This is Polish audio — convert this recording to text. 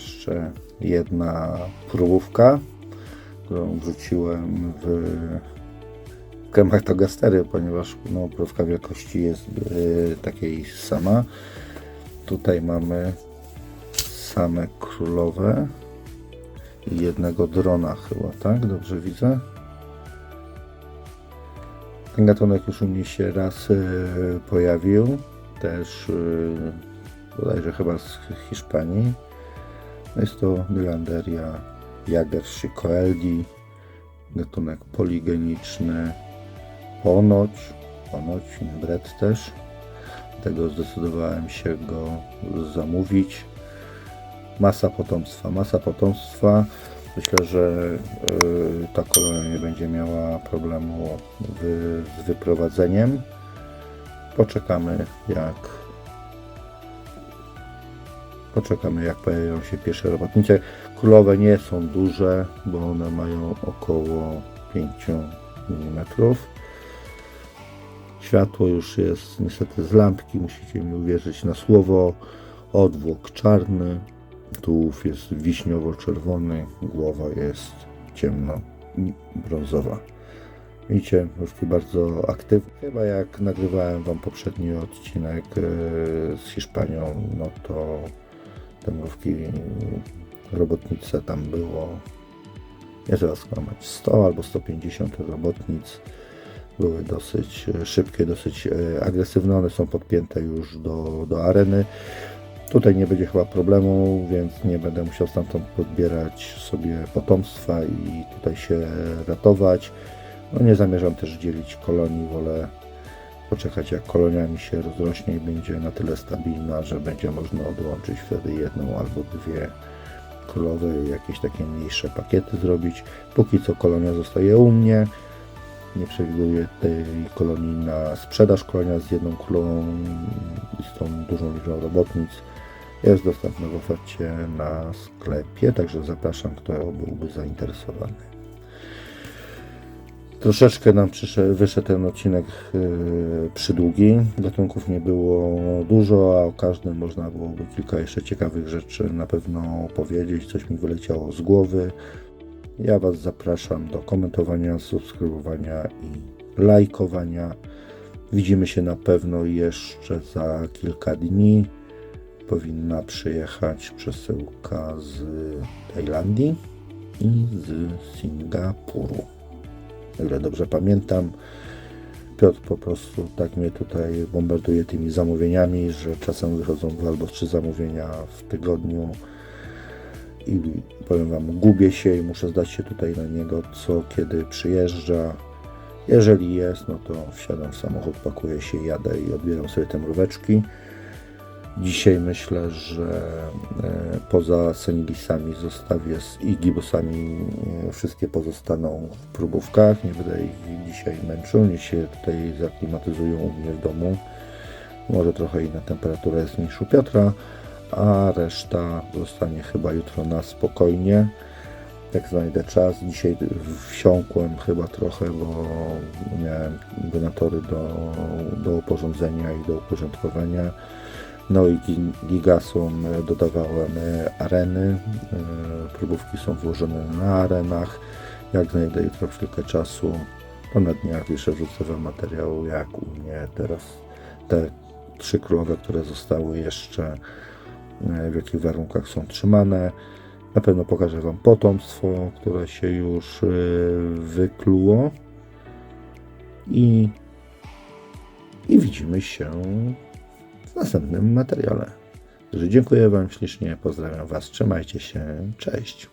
jeszcze jedna próbówka, którą wrzuciłem w Kematogastery, ponieważ no, próbka wielkości jest y, takiej sama. Tutaj mamy same królowe i jednego drona chyba, tak? Dobrze widzę? Ten gatunek już u mnie się raz y, pojawił, też y, bodajże chyba z Hiszpanii. Jest to Dylanderia jagersi gatunek poligeniczny, ponoć, ponoć inbred też. Dlatego zdecydowałem się go zamówić. Masa potomstwa, masa potomstwa. Myślę, że y, ta kolonia nie będzie miała problemu z wyprowadzeniem. Poczekamy jak poczekamy jak pojawią się pierwsze robotnice. Królowe nie są duże, bo one mają około 5 mm. Światło już jest niestety z lampki, musicie mi uwierzyć na słowo. Odwłok czarny, tułów jest wiśniowo-czerwony, głowa jest ciemno-brązowa. Widzicie, mrówki bardzo aktywne. Chyba jak nagrywałem Wam poprzedni odcinek e, z Hiszpanią, no to te mrówki robotnice tam było. Nie trzeba skłamać. 100 albo 150 robotnic. Były dosyć szybkie, dosyć e, agresywne, one są podpięte już do, do areny. Tutaj nie będzie chyba problemu, więc nie będę musiał stamtąd podbierać sobie potomstwa i tutaj się ratować. No nie zamierzam też dzielić kolonii, wolę poczekać jak kolonia mi się rozrośnie i będzie na tyle stabilna, że będzie można odłączyć wtedy jedną albo dwie królowe i jakieś takie mniejsze pakiety zrobić. Póki co kolonia zostaje u mnie. Nie przewiduję tej kolonii na sprzedaż. Kolonia z jedną królową i z tą dużą liczbą robotnic jest dostępna w ofercie na sklepie, także zapraszam, kto byłby zainteresowany. Troszeczkę nam przyszedł, wyszedł ten odcinek yy, przydługi. Gatunków nie było dużo, a o każdym można byłoby kilka jeszcze ciekawych rzeczy na pewno powiedzieć. Coś mi wyleciało z głowy. Ja Was zapraszam do komentowania, subskrybowania i lajkowania. Widzimy się na pewno jeszcze za kilka dni. Powinna przyjechać przesyłka z Tajlandii i z Singapuru o ile dobrze pamiętam. Piotr po prostu tak mnie tutaj bombarduje tymi zamówieniami, że czasem wychodzą dwa albo trzy zamówienia w tygodniu i powiem Wam, gubię się i muszę zdać się tutaj na niego, co kiedy przyjeżdża. Jeżeli jest, no to wsiadam w samochód, pakuję się, jadę i odbieram sobie te mróweczki. Dzisiaj myślę, że e, poza senilisami zostawię i gibusami e, wszystkie pozostaną w próbówkach. Nie będę ich dzisiaj męczył, niech się tutaj zaklimatyzują u mnie w domu. Może trochę inna temperatura jest niż u Piotra, a reszta zostanie chyba jutro na spokojnie. Jak znajdę czas. Dzisiaj wsiąkłem chyba trochę, bo miałem donatory do, do oporządzenia i do uporządkowania no i gigasom dodawałem areny. E, próbówki są włożone na arenach. Jak znajdę jutro chwilkę czasu, to na dniach jeszcze wrzucę wam materiał, jak u mnie teraz te trzy królowe, które zostały jeszcze, e, w jakich warunkach są trzymane. Na pewno pokażę Wam potomstwo, które się już e, wykluło. I, i widzimy się następnym materiale. Dziękuję Wam ślicznie, pozdrawiam Was, trzymajcie się, cześć.